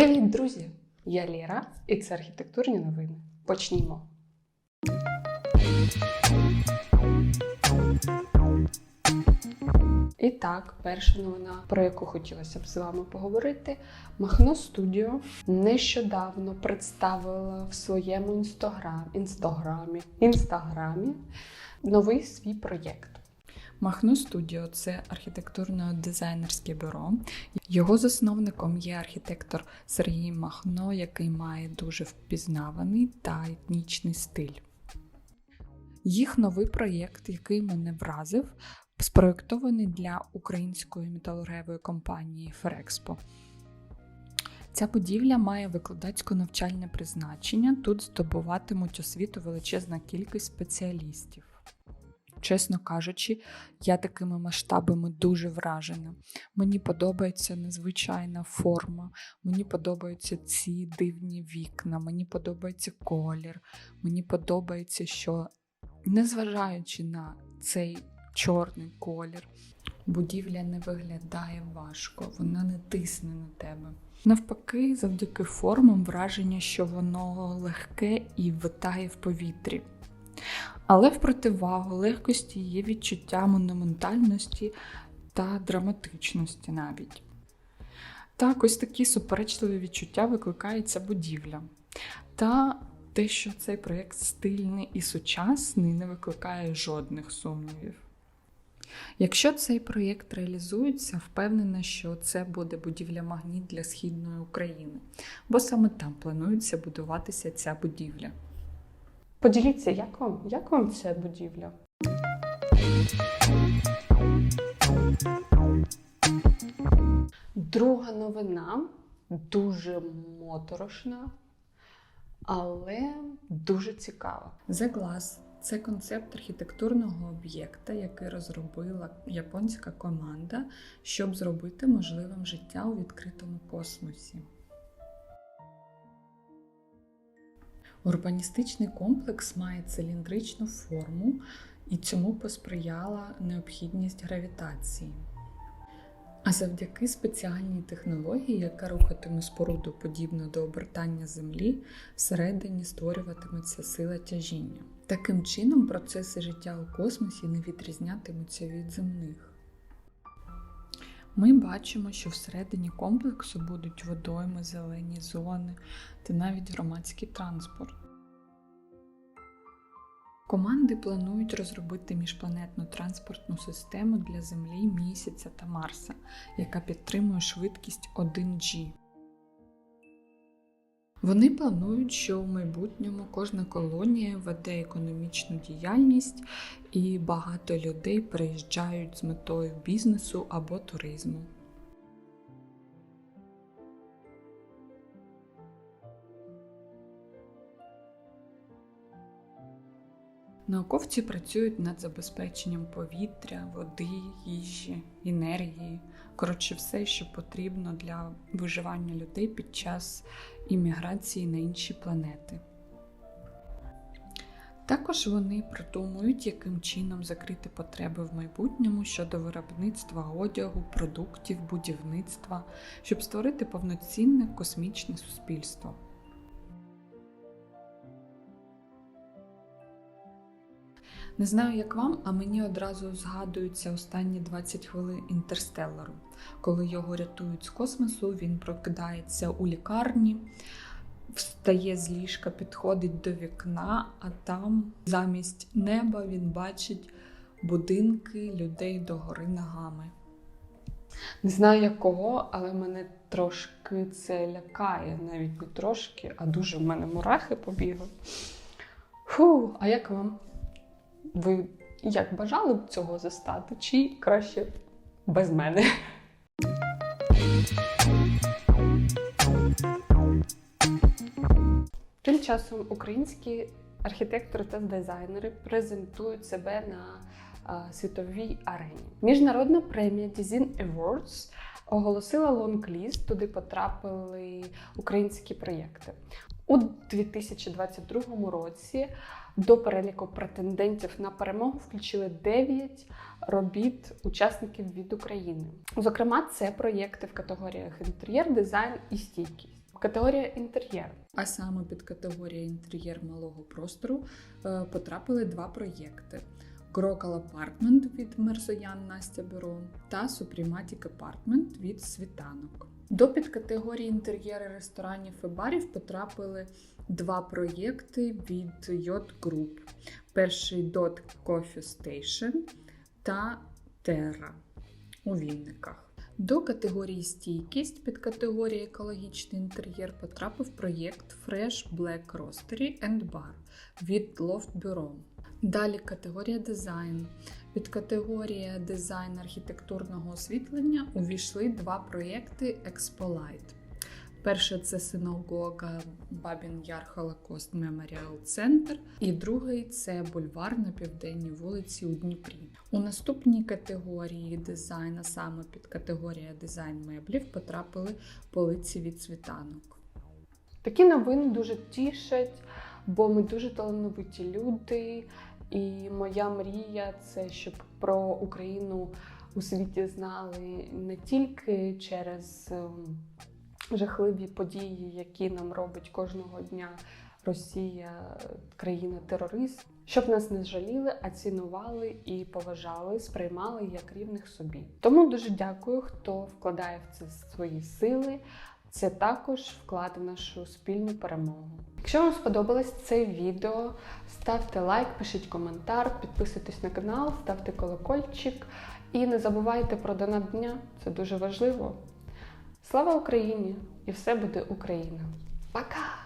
Привіт, друзі! Я Лєра, і це архітектурні новини. Почнімо. І так, перша новина, про яку хотілося б з вами поговорити. Махно Студіо нещодавно представила в своєму інстаграм, інстаграмі, інстаграмі новий свій проєкт. Махно Студіо це архітектурно-дизайнерське бюро. Його засновником є архітектор Сергій Махно, який має дуже впізнаваний та етнічний стиль. Їх новий проєкт, який мене вразив, спроєктований для української металургевої компанії Ферекспо. Ця будівля має викладацько-навчальне призначення. Тут здобуватимуть освіту величезна кількість спеціалістів. Чесно кажучи, я такими масштабами дуже вражена. Мені подобається незвичайна форма, мені подобаються ці дивні вікна, мені подобається колір, мені подобається, що, незважаючи на цей чорний колір, будівля не виглядає важко, вона не тисне на тебе. Навпаки, завдяки формам враження, що воно легке і витає в повітрі. Але в противагу легкості є відчуття монументальності та драматичності навіть. Так, ось такі суперечливі відчуття викликає ця будівля. Та те, що цей проєкт стильний і сучасний, не викликає жодних сумнівів. Якщо цей проєкт реалізується, впевнена, що це буде будівля магніт для східної України, бо саме там планується будуватися ця будівля. Поділіться, як вам, як вам ця будівля? Друга новина дуже моторошна, але дуже цікава. The Glass – це концепт архітектурного об'єкта, який розробила японська команда, щоб зробити можливим життя у відкритому космосі. Урбаністичний комплекс має циліндричну форму, і цьому посприяла необхідність гравітації. А завдяки спеціальній технології, яка рухатиме споруду подібно до обертання Землі, всередині створюватиметься сила тяжіння. Таким чином, процеси життя у космосі не відрізнятимуться від земних. Ми бачимо, що всередині комплексу будуть водойми, зелені зони та навіть громадський транспорт. Команди планують розробити міжпланетну транспортну систему для Землі, Місяця та Марса, яка підтримує швидкість 1G. Вони планують, що в майбутньому кожна колонія веде економічну діяльність і багато людей приїжджають з метою бізнесу або туризму. Науковці працюють над забезпеченням повітря, води, їжі, енергії, коротше, все, що потрібно для виживання людей під час імміграції на інші планети. Також вони придумують, яким чином закрити потреби в майбутньому щодо виробництва одягу, продуктів, будівництва, щоб створити повноцінне космічне суспільство. Не знаю, як вам, а мені одразу згадуються останні 20 хвилин інтерстеллару. Коли його рятують з космосу, він прокидається у лікарні, встає з ліжка, підходить до вікна, а там замість неба він бачить будинки людей догори ногами. Не знаю як кого, але мене трошки це лякає, навіть не трошки, а дуже в мене мурахи побігли. Фу, а як вам? Ви як бажали б цього застати, чи краще без мене? Тим часом українські архітектори та дизайнери презентують себе на а, світовій арені. Міжнародна премія Design Awards оголосила лонг-ліст, туди потрапили українські проєкти. У 2022 році до переліку претендентів на перемогу включили 9 робіт учасників від України. Зокрема, це проєкти в категоріях інтер'єр, дизайн і стійкість. Категорія інтер'єр. А саме під категорію інтер'єр малого простору е, потрапили два проєкти: Grokal Apartment від Мерзоян Настя Бюро та Suprematic Apartment від Світанок. До підкатегорії інтер'єри ресторанів і барів потрапили два проєкти від Yacht Group. Перший Dot Coffee Station та Terra у Вінниках. До категорії стійкість під категорії екологічний інтер'єр потрапив проєкт Fresh Black Roastery and Bar від Loft Bureau. Далі категорія дизайн. Під категорія дизайн архітектурного освітлення увійшли два проєкти Expolite. Перше це синагога Бабін Яр Холокост Меморіал Центр, і другий це бульвар на південній вулиці у Дніпрі. У наступній категорії дизайн, а саме під категорія дизайн меблів, потрапили полиці від світанок. Такі новини дуже тішать, бо ми дуже талановиті люди. І моя мрія це щоб про Україну у світі знали не тільки через ем, жахливі події, які нам робить кожного дня Росія, країна-терорист, щоб нас не жаліли, а цінували і поважали, сприймали як рівних собі. Тому дуже дякую, хто вкладає в це свої сили. Це також вклад в нашу спільну перемогу. Якщо вам сподобалось це відео, ставте лайк, пишіть коментар, підписуйтесь на канал, ставте колокольчик і не забувайте про донат дня. Це дуже важливо. Слава Україні! І все буде Україна! Пока!